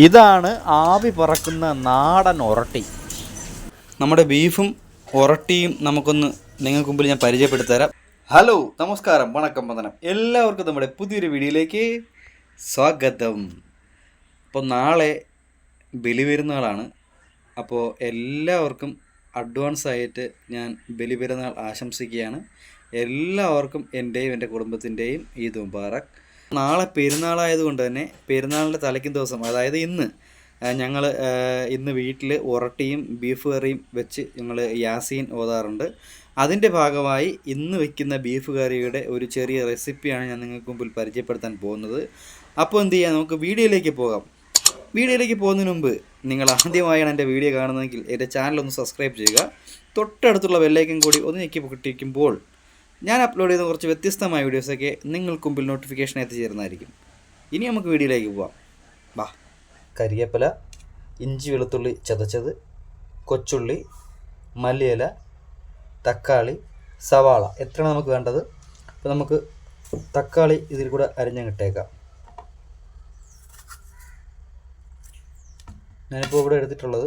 ഇതാണ് ആവി പറക്കുന്ന നാടൻ ഒറട്ടി നമ്മുടെ ബീഫും ഒറട്ടിയും നമുക്കൊന്ന് നിങ്ങൾക്ക് മുമ്പിൽ ഞാൻ പരിചയപ്പെടുത്തരാം ഹലോ നമസ്കാരം വണക്കം വന്ദനം. എല്ലാവർക്കും നമ്മുടെ പുതിയൊരു വീഡിയോയിലേക്ക് സ്വാഗതം. അപ്പോൾ നാളെ ബലി പെരുന്നാളാണ് അപ്പോൾ എല്ലാവർക്കും അഡ്വാൻസ് ആയിട്ട് ഞാൻ ബലി പെരുന്നാൾ ആശംസിക്കുകയാണ്. എല്ലാവർക്കും എന്റെയും എന്റെ കുടുംബത്തിന്റെയും ഈദ് മുബാറക്. നാളെ പെരുന്നാളായതുകൊണ്ട് തന്നെ പെരുന്നാളിന്റെ തലയ്ക്കും ദിവസം അതായത് ഇന്ന് ഞങ്ങൾ ഇന്ന് വീട്ടിൽ ഉറട്ടിയും ബീഫ് കറിയും വെച്ച് ഞങ്ങൾ യാസീൻ ഓതാറുണ്ട്. അതിന്റെ ഭാഗമായി ഇന്ന് വെക്കുന്ന ബീഫ് കറിയുടെ ഒരു ചെറിയ റെസിപ്പിയാണ് ഞാൻ നിങ്ങൾക്ക് മുമ്പിൽ പരിചയപ്പെടുത്താൻ പോകുന്നത്. അപ്പോൾ എന്ത് ചെയ്യാം? നമുക്ക് വീഡിയോയിലേക്ക് പോകാം. വീഡിയോയിലേക്ക് പോകുന്നതിന് മുമ്പ് നിങ്ങൾ ആദ്യമായാണ് എന്റെ വീഡിയോ കാണുന്നതെങ്കിൽ എന്റെ ചാനൽ ഒന്ന് സബ്സ്ക്രൈബ് ചെയ്യുക. തൊട്ടടുത്തുള്ള ബെല്ലൈക്കൻ കൂടി ഒന്ന് ഞെക്കി പൊട്ടിക്കുമ്പോൾ ഞാൻ അപ്ലോഡ് ചെയ്യുന്ന കുറച്ച് വ്യത്യസ്തമായ വീഡിയോസൊക്കെ നിങ്ങൾക്ക് മുമ്പിൽ നോട്ടിഫിക്കേഷൻ എത്തിച്ചേരുന്നതായിരിക്കും. ഇനി നമുക്ക് വീഡിയോയിലേക്ക് പോവാം. വാ. കരിയേപ്പില ഇഞ്ചി വെളുത്തുള്ളി ചതച്ചത് കൊച്ചുള്ളി മല്ലിയില തക്കാളി സവാള. എത്രയാണ് നമുക്ക് വേണ്ടത്? അപ്പോൾ നമുക്ക് തക്കാളി ഇതിൽ കൂടെ അരിഞ്ഞങ്ങിട്ടേക്കാം. ഞാനിപ്പോൾ ഇവിടെ എടുത്തിട്ടുള്ളത്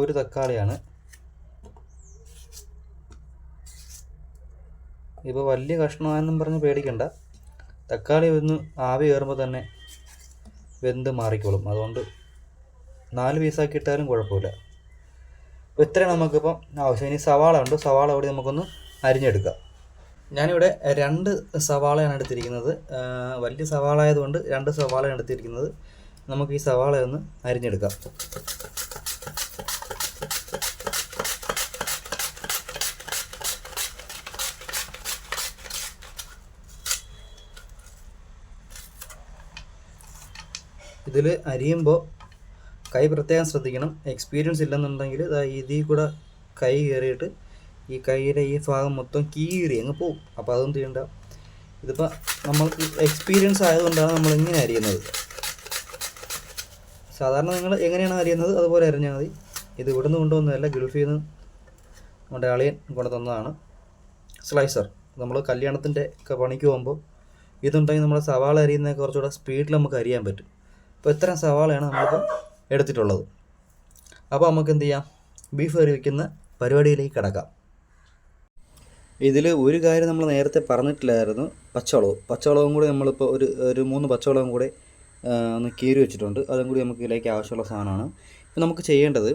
ഒരു തക്കാളിയാണ്. ഇപ്പോൾ വലിയ കഷ്ണമായെന്നും പറഞ്ഞ് പേടിക്കണ്ട. തക്കാളി ഒന്ന് ആവി കയറുമ്പോൾ തന്നെ വെന്ത് മാറിക്കോളും. അതുകൊണ്ട് നാല് പീസാക്കി ഇട്ടാലും കുഴപ്പമില്ല. അപ്പോൾ ഇത്രയാണ് നമുക്കിപ്പം ആവശ്യം. ഇനി സവാള ഉണ്ട്. സവാള കൂടി നമുക്കൊന്ന് അരിഞ്ഞെടുക്കാം. ഞാനിവിടെ രണ്ട് സവാളയാണ് എടുത്തിരിക്കുന്നത്. വലിയ സവാള ആയതുകൊണ്ട് രണ്ട് സവാളയാണ് എടുത്തിരിക്കുന്നത്. നമുക്ക് ഈ സവാള ഒന്ന് അരിഞ്ഞെടുക്കാം. ഇതിൽ അരിയുമ്പോൾ കൈ പ്രത്യേകം ശ്രദ്ധിക്കണം. എക്സ്പീരിയൻസ് ഇല്ലെന്നുണ്ടെങ്കിൽ ഇതിൽ കൂടെ കൈ കയറിയിട്ട് ഈ കൈയുടെ ഈ ഭാഗം മൊത്തം കീറി അങ്ങ് പോവും. അപ്പോൾ അതൊന്നും ചെയ്യണ്ട? ഇതിപ്പോൾ നമ്മൾക്ക് എക്സ്പീരിയൻസ് ആയതുകൊണ്ടാണ് നമ്മൾ ഇങ്ങനെ അരിയുന്നത്. സാധാരണ നിങ്ങൾ എങ്ങനെയാണ് അറിയുന്നത് അതുപോലെ അറിഞ്ഞാൽ മതി. ഇത് ഇവിടുന്ന് കൊണ്ടുവന്നതല്ല ഗൾഫിൽ നിന്ന് നമ്മുടെ അളിയൻ കൊണ്ടു തന്നതാണ്. സ്ലൈസർ നമ്മൾ കല്യാണത്തിന്റെ ഒക്കെ പണിക്ക് പോകുമ്പോൾ ഇതുണ്ടെങ്കിൽ നമ്മുടെ സവാള അരിയുന്ന കുറച്ചുകൂടെ സ്പീഡിൽ നമുക്ക് അറിയാൻ പറ്റും. അപ്പോൾ ഇത്രയും സവാളയാണ് നമ്മളിപ്പോൾ എടുത്തിട്ടുള്ളത്. അപ്പോൾ നമുക്ക് എന്ത് ചെയ്യാം? ബീഫ് കറി വയ്ക്കുന്ന പരിപാടിയിലേക്ക് കിടക്കാം. ഇതിൽ ഒരു കാര്യം നമ്മൾ നേരത്തെ പറഞ്ഞിട്ടില്ലായിരുന്നു. പച്ചവളവ്. പച്ചവളവും കൂടി നമ്മളിപ്പോൾ ഒരു ഒരു മൂന്ന് പച്ചവളവും കൂടെ ഒന്ന് കീറി വെച്ചിട്ടുണ്ട്. അതും കൂടി നമുക്ക് ഇതിലേക്ക് ആവശ്യമുള്ള സാധനമാണ്. ഇപ്പം നമുക്ക് ചെയ്യേണ്ടത്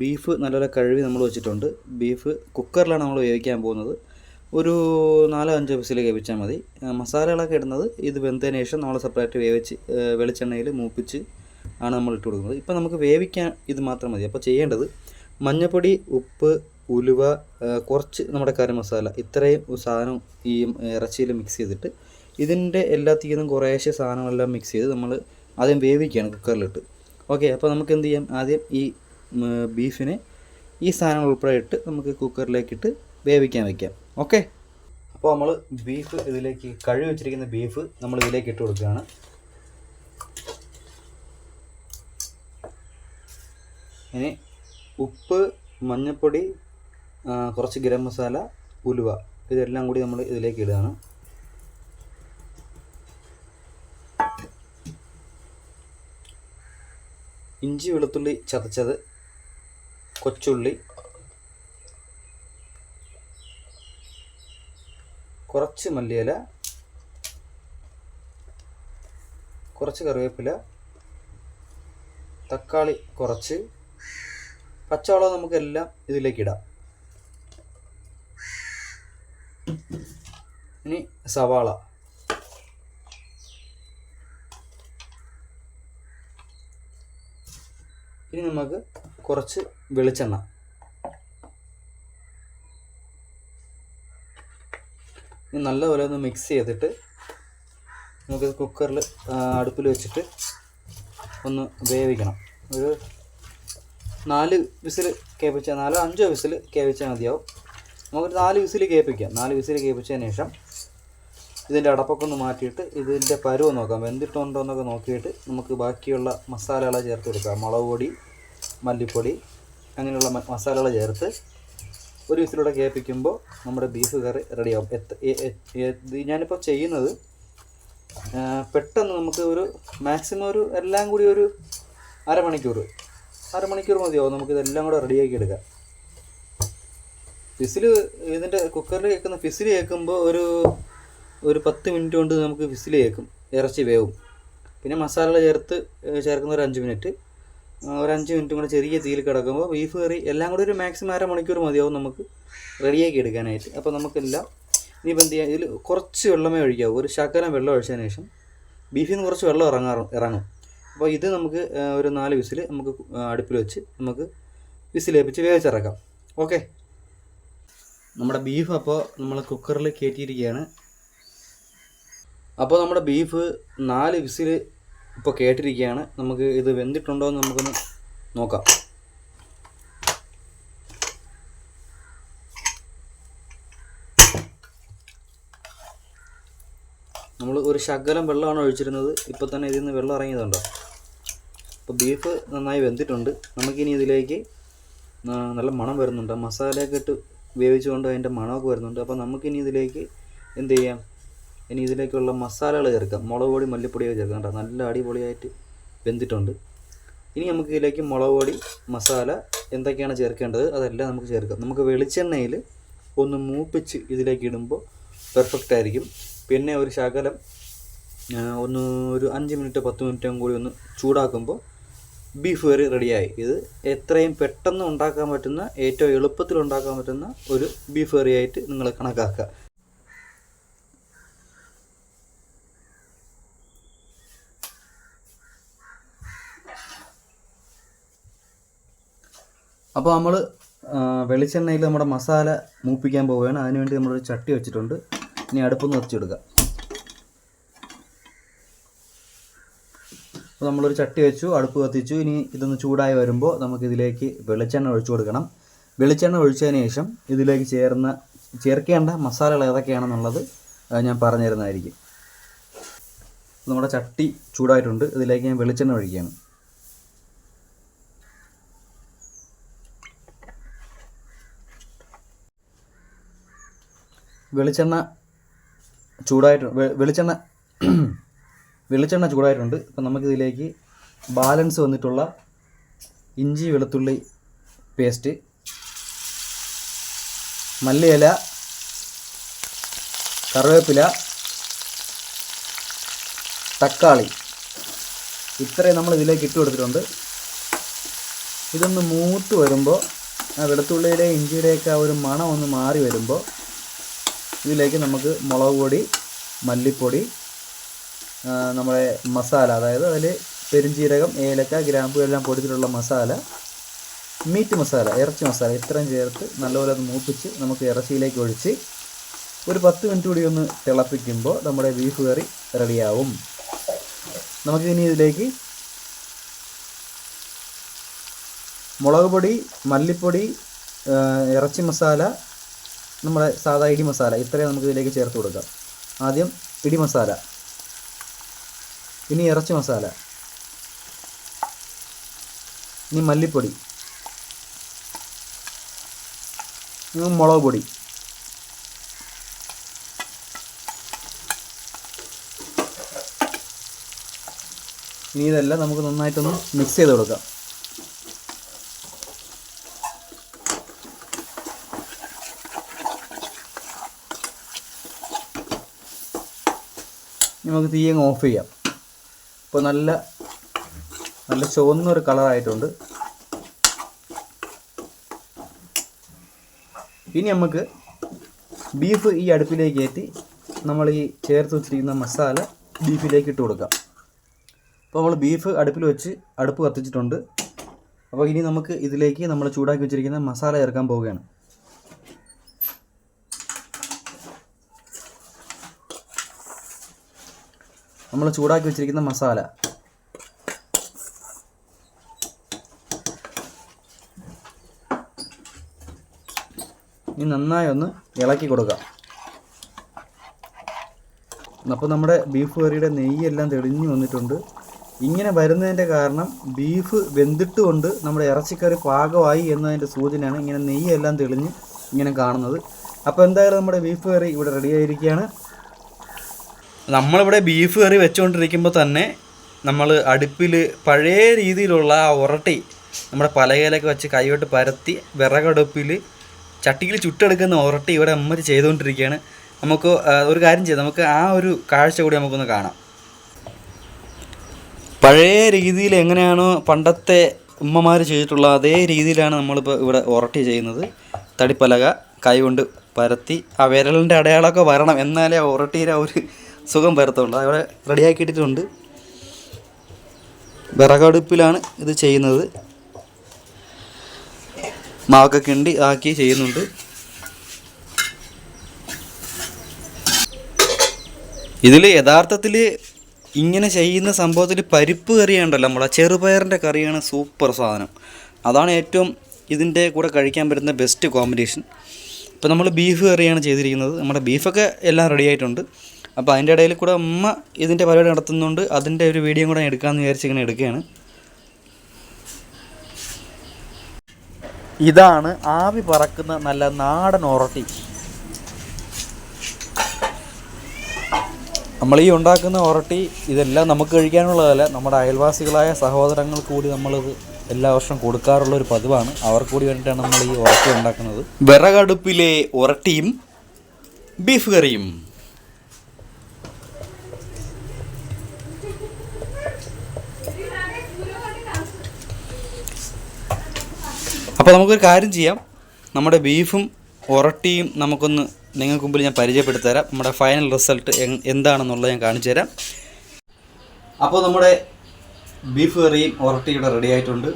ബീഫ് നല്ലപോലെ കഴുകി നമ്മൾ വെച്ചിട്ടുണ്ട്. ബീഫ് കുക്കറിലാണ് നമ്മൾ ഉപയോഗിക്കാൻ പോകുന്നത്. ഒരു നാലോ അഞ്ചോ വിസിൽ വേവിച്ചാൽ മതി. മസാലകളൊക്കെ ഇടുന്നത് ഇത് വെന്തതിന് ശേഷം നമ്മൾ സെപ്പറേറ്റ് വേവിച്ച് വെളിച്ചെണ്ണയിൽ മൂപ്പിച്ച് ആണ് നമ്മൾ ഇട്ട് കൊടുക്കുന്നത്. ഇപ്പം നമുക്ക് വേവിക്കാൻ ഇത് മാത്രം മതി. അപ്പോൾ ചെയ്യേണ്ടത് മഞ്ഞപ്പൊടി ഉപ്പ് ഉലുവ കുറച്ച് നമ്മുടെ കറി മസാല ഇത്രയും സാധനം ഈ ഇറച്ചിയിൽ മിക്സ് ചെയ്തിട്ട് ഇതിന്റെ എല്ലാത്തിനും കുറേശ്ശെ സാധനങ്ങളെല്ലാം മിക്സ് ചെയ്ത് നമ്മൾ ആദ്യം വേവിക്കുകയാണ് കുക്കറിലിട്ട്. ഓക്കെ അപ്പോൾ നമുക്ക് എന്ത് ചെയ്യാം? ആദ്യം ഈ ബീഫിനെ ഈ സാധനങ്ങൾ ഉൾപ്പെടെ ഇട്ട് നമുക്ക് കുക്കറിലേക്കിട്ട് വേവിക്കാൻ വയ്ക്കാം ഓക്കെ. അപ്പോൾ നമ്മൾ ബീഫ് ഇതിലേക്ക് കഴുകി വെച്ചിരിക്കുന്ന ബീഫ് നമ്മൾ ഇതിലേക്ക് ഇട്ട് കൊടുക്കുകയാണ്. ഇനി ഉപ്പ് മഞ്ഞൾപ്പൊടി കുറച്ച് ഗരം മസാല ഉലുവ ഇതെല്ലാം കൂടി നമ്മൾ ഇതിലേക്ക് ഇടുകയാണ്. ഇഞ്ചി വെളുത്തുള്ളി ചതച്ചത് കൊച്ചുള്ളി കുറച്ച് മല്ലിയില കുറച്ച് കറിവേപ്പില തക്കാളി കുറച്ച് പച്ചവളം നമുക്കെല്ലാം ഇതിലേക്ക് ഇടാം. ഇനി സവാള. ഇനി നമുക്ക് കുറച്ച് വെളിച്ചെണ്ണ. നല്ലപോലെ ഒന്ന് മിക്സ് ചെയ്തിട്ട് നമുക്കിത് കുക്കറിൽ അടുപ്പിൽ വെച്ചിട്ട് ഒന്ന് വേവിക്കണം. ഒരു നാല് വിസിൽ കേൾപ്പിച്ചാൽ നാലോ അഞ്ചോ വിസിൽ കേൾപ്പിച്ചാൽ മതിയാവും. നമുക്കൊരു നാല് വിസിൽ കേൾപ്പിക്കാം നാല് വിസിൽ കേൾപ്പിച്ചതിന് ശേഷം ഇതിന്റെ അടപ്പൊക്കെ ഒന്ന് മാറ്റിയിട്ട് ഇതിന്റെ പരുവ് നോക്കാം. വെന്തിട്ടുണ്ടോ എന്നൊക്കെ നോക്കിയിട്ട് നമുക്ക് ബാക്കിയുള്ള മസാലകൾ ചേർത്ത് കൊടുക്കാം. മുളക് പൊടി മല്ലിപ്പൊടി അങ്ങനെയുള്ള മസാലകൾ ചേർത്ത് ഒരു വിസിലൂടെ കേൾപ്പിക്കുമ്പോൾ നമ്മുടെ ബീഫ് കറി റെഡിയാവും ഞാനിപ്പോൾ ചെയ്യുന്നത് പെട്ടെന്ന് നമുക്ക് ഒരു മാക്സിമം ഒരു എല്ലാം കൂടി ഒരു അരമണിക്കൂർ അരമണിക്കൂർ മതിയാവും. നമുക്കിതെല്ലാം കൂടെ റെഡിയാക്കി എടുക്കാം. ഫിസിൽ ഇതിന്റെ കുക്കറിൽ കേൾക്കുന്ന ഫിസിൽ കേൾക്കുമ്പോൾ ഒരു ഒരു പത്ത് മിനിറ്റ് കൊണ്ട് നമുക്ക് ഫിസിൽ കേൾക്കും. ഇറച്ചി വേവും. പിന്നെ മസാല ചേർത്ത് ചേർക്കുന്ന ഒരു അഞ്ച് മിനിറ്റ്. ഒരു അഞ്ച് മിനിറ്റും കൂടെ ചെറിയ തീയിൽ കിടക്കുമ്പോൾ ബീഫ് കറി എല്ലാം കൂടി ഒരു മാക്സിമം അര മണിക്കൂർ മതിയാവും നമുക്ക് റെഡിയാക്കി എടുക്കാനായിട്ട്. അപ്പോൾ നമുക്കെല്ലാം ഇനിയിപ്പോൾ എന്ത് ചെയ്യാം ഇതിൽ കുറച്ച് വെള്ളമേ ഒഴിക്കാവൂ. ഒരു ശകലം വെള്ളം ഒഴിച്ചതിന് ശേഷം ബീഫിൽ നിന്ന് കുറച്ച് വെള്ളം ഇറങ്ങാറും ഇറങ്ങും. അപ്പോൾ ഇത് നമുക്ക് ഒരു നാല് വിസിൽ നമുക്ക് അടുപ്പിൽ വെച്ച് നമുക്ക് വിസിലേപ്പിച്ച് വേവിച്ചിറക്കാം. ഓക്കെ? നമ്മുടെ ബീഫ് അപ്പോൾ നമ്മൾ കുക്കറിൽ കയറ്റിയിരിക്കുകയാണ് അപ്പോൾ നമ്മുടെ ബീഫ് നാല് വിസിൽ ഇപ്പോൾ കേട്ടിരിക്കുകയാണ് നമുക്ക് ഇത് വെന്തിട്ടുണ്ടോ എന്ന് നമുക്കൊന്ന് നോക്കാം. നമ്മൾ ഒരു ശകലം വെള്ളമാണ് ഒഴിച്ചിരുന്നത്. ഇപ്പോൾ തന്നെ ഇതിൽ നിന്ന് വെള്ളം ഇറങ്ങിയതുണ്ടോ? അപ്പോൾ ബീഫ് നന്നായി വെന്തിട്ടുണ്ട്. നമുക്കിനി ഇതിലേക്ക് നല്ല മണം വരുന്നുണ്ട്. മസാലയൊക്കെ ഇട്ട് വേവിച്ചുകൊണ്ട് അതിന്റെ മണമൊക്കെ വരുന്നുണ്ട്. അപ്പോൾ നമുക്കിനി ഇതിലേക്ക് എന്ത് ചെയ്യാം? ഇനി ഇതിലേക്കുള്ള മസാലകൾ ചേർക്കാം. മുളക് പൊടി മല്ലിപ്പൊടിയൊക്കെ ചേർക്കാം കേട്ടോ. നല്ല അടിപൊളിയായിട്ട് വെന്തിട്ടുണ്ട്. ഇനി നമുക്ക് ഇതിലേക്ക് മുളക് പൊടി മസാല എന്തൊക്കെയാണ് ചേർക്കേണ്ടത് അതെല്ലാം നമുക്ക് ചേർക്കാം. നമുക്ക് വെളിച്ചെണ്ണയിൽ ഒന്ന് മൂപ്പിച്ച് ഇതിലേക്ക് ഇടുമ്പോൾ പെർഫെക്റ്റ് ആയിരിക്കും. പിന്നെ ഒരു ശകലം ഒന്ന് ഒരു അഞ്ച് മിനിറ്റ് പത്ത് മിനിറ്റും കൂടി ഒന്ന് ചൂടാക്കുമ്പോൾ ബീഫ് കറി റെഡിയായി ഇത് എത്രയും പെട്ടെന്ന് ഉണ്ടാക്കാൻ പറ്റുന്ന ഏറ്റവും എളുപ്പത്തിൽ ഉണ്ടാക്കാൻ പറ്റുന്ന ഒരു ബീഫ് കറിയായിട്ട് നിങ്ങൾ കണക്കാക്കുക. അപ്പോൾ നമ്മൾ വെളിച്ചെണ്ണയിൽ നമ്മുടെ മസാല മൂപ്പിക്കാൻ പോവുകയാണ്. അതിനുവേണ്ടി നമ്മളൊരു ചട്ടി വെച്ചിട്ടുണ്ട്. ഇനി അടുപ്പൊന്ന് വെച്ചെടുക്കാം അപ്പോൾ നമ്മളൊരു ചട്ടി വെച്ചു അടുപ്പ് കത്തിച്ചു. ഇനി ഇതൊന്ന് ചൂടായി വരുമ്പോൾ നമുക്കിതിലേക്ക് വെളിച്ചെണ്ണ ഒഴിച്ചു കൊടുക്കണം. വെളിച്ചെണ്ണ ഒഴിച്ചതിന് ശേഷം ഇതിലേക്ക് ചേർന്ന ചേർക്കേണ്ട മസാലകൾ ഏതൊക്കെയാണെന്നുള്ളത് ഞാൻ പറഞ്ഞു തരുന്നതായിരിക്കും നമ്മുടെ ചട്ടി ചൂടായിട്ടുണ്ട്. ഇതിലേക്ക് ഞാൻ വെളിച്ചെണ്ണ ഒഴിക്കുകയാണ്. വെളിച്ചെണ്ണ ചൂടായിട്ട് വെ- വെളിച്ചെണ്ണ വെളിച്ചെണ്ണ ചൂടായിട്ടുണ്ട്. അപ്പം നമുക്കിതിലേക്ക് ബാലൻസ് വന്നിട്ടുള്ള ഇഞ്ചി വെളുത്തുള്ളി പേസ്റ്റ് മല്ലിയില കറിവേപ്പില തക്കാളി ഇത്രയും നമ്മൾ ഇതിലേക്ക് ഇട്ട് കൊടുത്തിട്ടുണ്ട്. ഇതൊന്ന് മൂത്ത് വരുമ്പോൾ ആ വെളുത്തുള്ളിയുടെ ഇഞ്ചിയുടെയൊക്കെ ആ ഒരു മണം ഒന്ന് മാറി വരുമ്പോൾ ഇതിലേക്ക് നമുക്ക് മുളക് പൊടി മല്ലിപ്പൊടി നമ്മുടെ മസാല അതായത് അതിൽ പെരുംജീരകം ഏലക്ക ഗ്രാമ്പു എല്ലാം പൊടിച്ചിട്ടുള്ള മസാല മീറ്റ് മസാല ഇറച്ചി മസാല ഇത്രയും ചേർത്ത് നല്ലപോലെ അത് മൂപ്പിച്ച് നമുക്ക് ഇറച്ചിയിലേക്ക് ഒഴിച്ച് ഒരു പത്ത് മിനിറ്റ് കൂടി ഒന്ന് തിളപ്പിക്കുമ്പോൾ നമ്മുടെ ബീഫ് കറി റെഡിയാവും നമുക്ക് ഇനി ഇതിലേക്ക് മുളക് പൊടി മല്ലിപ്പൊടി ഇറച്ചി മസാല നമ്മുടെ സാധാ ഇടി മസാല ഇത്രയും നമുക്ക് ഇതിലേക്ക് ചേർത്ത് കൊടുക്കാം. ആദ്യം ഇടി മസാല ഇനി ഇറച്ചി മസാല ഇനി മല്ലിപ്പൊടി മുളക് പൊടി. ഇനി ഇതെല്ലാം നമുക്ക് നന്നായിട്ടൊന്ന് മിക്സ് ചെയ്ത് കൊടുക്കാം. നമുക്ക് തീ അങ്ങ് ഓഫ് ചെയ്യാം. ഇപ്പോൾ നല്ല നല്ല ചുവന്നൊരു കളറായിട്ടുണ്ട് ഇനി നമുക്ക് ബീഫ് ഈ അടുപ്പിലേക്ക് കയറ്റി നമ്മൾ ഈ ചേർത്ത് വെച്ചിരിക്കുന്ന മസാല ബീഫിലേക്ക് ഇട്ട് കൊടുക്കാം. അപ്പോൾ നമ്മൾ ബീഫ് അടുപ്പിൽ വെച്ച് അടുപ്പ് കത്തിച്ചിട്ടുണ്ട്. അപ്പോൾ ഇനി നമുക്ക് ഇതിലേക്ക് നമ്മൾ ചൂടാക്കി വെച്ചിരിക്കുന്ന മസാല ചേർക്കാൻ പോവുകയാണ്. നമ്മൾ ചൂടാക്കി വെച്ചിരിക്കുന്ന മസാല. ഇനി നന്നായി ഒന്ന് ഇളക്കി കൊടുക്കാം. അപ്പോൾ നമ്മുടെ ബീഫ് കറിയുടെ നെയ്യെല്ലാം തെളിഞ്ഞു വന്നിട്ടുണ്ട്. ഇങ്ങനെ വരുന്നതിന്റെ കാരണം ബീഫ് വെന്തിട്ട് കൊണ്ട് നമ്മുടെ ഇറച്ചിക്കറി പാകമായി എന്നതിന്റെ സൂചനയാണ് ഇങ്ങനെ നെയ്യെല്ലാം തെളിഞ്ഞ് ഇങ്ങനെ കാണുന്നത്. അപ്പോൾ എന്തായാലും നമ്മുടെ ബീഫ് കറി ഇവിടെ റെഡി ആയിരിക്കുകയാണ്. നമ്മളിവിടെ ബീഫ് കറി വെച്ചുകൊണ്ടിരിക്കുമ്പോൾ തന്നെ നമ്മൾ അടുപ്പിൽ പഴയ രീതിയിലുള്ള ആ ഉരട്ടി നമ്മുടെ പലകയിലൊക്കെ വെച്ച് കൈവിട്ട് പരത്തി വിറകടുപ്പിൽ ചട്ടിയിൽ ചുട്ടെടുക്കുന്ന ഉരട്ടി ഇവിടെ അമ്മ ചെയ്തുകൊണ്ടിരിക്കുകയാണ് നമുക്ക് ഒരു കാര്യം ചെയ്യാം. നമുക്ക് ആ ഒരു കാഴ്ച കൂടി നമുക്കൊന്ന് കാണാം. പഴയ രീതിയിൽ എങ്ങനെയാണോ പണ്ടത്തെ ഉമ്മമാർ ചെയ്തിട്ടുള്ള അതേ രീതിയിലാണ് നമ്മളിപ്പോൾ ഇവിടെ ഉരട്ടി ചെയ്യുന്നത്. തടിപ്പലക കൈ കൊണ്ട് പരത്തി ആ വിരലിന്റെ അടയാളമൊക്കെ വരണം എന്നാലേ ആ ആ ഒരു സുഖം വരത്തുള്ളൂ. അവിടെ റെഡിയാക്കിയിട്ടുണ്ട് വിറകടുപ്പിലാണ് ഇത് ചെയ്യുന്നത്. മാവൊക്കെ കിണ്ടി ആക്കി ചെയ്യുന്നുണ്ട്. ഇതിൽ യഥാർത്ഥത്തിൽ ഇങ്ങനെ ചെയ്യുന്ന സംഭവത്തിൽ പരിപ്പ് കറിയുണ്ടല്ലോ നമ്മളെ. ചെറുപയറിന്റെ കറിയാണ് സൂപ്പർ സാധനം. അതാണ് ഏറ്റവും ഇതിന്റെ കൂടെ കഴിക്കാൻ പറ്റുന്ന ബെസ്റ്റ് കോമ്പിനേഷൻ ഇപ്പോൾ നമ്മൾ ബീഫ് കറിയാണ് ചെയ്തിരിക്കുന്നത്. നമ്മുടെ ബീഫൊക്കെ എല്ലാം റെഡി ആയിട്ടുണ്ട്. അപ്പോൾ അതിന്റെ ഇടയിൽ കൂടെ ഉമ്മ ഇതിന്റെ പരിപാടി നടത്തുന്നുണ്ട്. അതിന്റെ ഒരു വീഡിയോ കൂടെ എടുക്കാമെന്ന് വിചാരിച്ച് ഇങ്ങനെ എടുക്കുകയാണ്. ഇതാണ് ആവി പറക്കുന്ന നല്ല നാടൻ ഒറട്ടി. നമ്മൾ ഈ ഉണ്ടാക്കുന്ന ഒറട്ടി ഇതെല്ലാം നമുക്ക് കഴിക്കാനുള്ളതല്ല നമ്മുടെ അയൽവാസികളായ സഹോദരങ്ങൾ കൂടി നമ്മളിത് എല്ലാ വർഷവും കൊടുക്കാറുള്ള ഒരു പതിവാണ്. അവർക്ക് കൂടി വേണ്ടിയിട്ടാണ് നമ്മൾ ഈ ഒറട്ടി ഉണ്ടാക്കുന്നത്. വിറകടുപ്പിലെ ഉരട്ടിയും ബീഫ് കറിയും. അപ്പോൾ നമുക്കൊരു കാര്യം ചെയ്യാം. നമ്മുടെ ബീഫും ഉരട്ടിയും നമുക്കൊന്ന് നിങ്ങൾക്ക് മുമ്പിൽ ഞാൻ പരിചയപ്പെടുത്തി തരാം നമ്മുടെ ഫൈനൽ റിസൾട്ട് എന്താണെന്നുള്ളത് ഞാൻ കാണിച്ചു തരാം അപ്പോൾ നമ്മുടെ ബീഫ് കറിയും ഉരട്ടിയുടെ റെഡി ആയിട്ടുണ്ട്.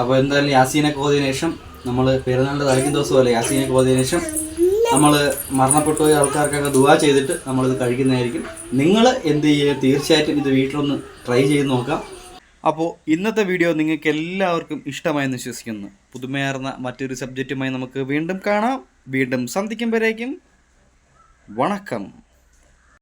അപ്പോൾ എന്തായാലും യാസീനെ കോതിയതിനു ശേഷം നമ്മൾ പെരുന്നാളിന്റെ തലയ്ക്കും ദിവസമല്ലേ യാസീനെ കോതിയതിനു ശേഷം നമ്മൾ മരണപ്പെട്ടു പോയ ആൾക്കാർക്കൊക്കെ ദുവാ ചെയ്തിട്ട് നമ്മളിത് കഴിക്കുന്നതായിരിക്കും. നിങ്ങൾ എന്ത് ചെയ്യുക? തീർച്ചയായിട്ടും ഇത് വീട്ടിലൊന്ന് ട്രൈ ചെയ്ത് നോക്കാം. അപ്പോൾ ഇന്നത്തെ വീഡിയോ നിങ്ങൾക്ക് എല്ലാവർക്കും ഇഷ്ടമായെന്ന് വിശ്വസിക്കുന്നു. പുതുമയാർന്ന മറ്റൊരു സബ്ജക്റ്റുമായി നമുക്ക് വീണ്ടും കാണാം. വീണ്ടും സന്ധിക്കുമ്പോഴേക്കും വണക്കം.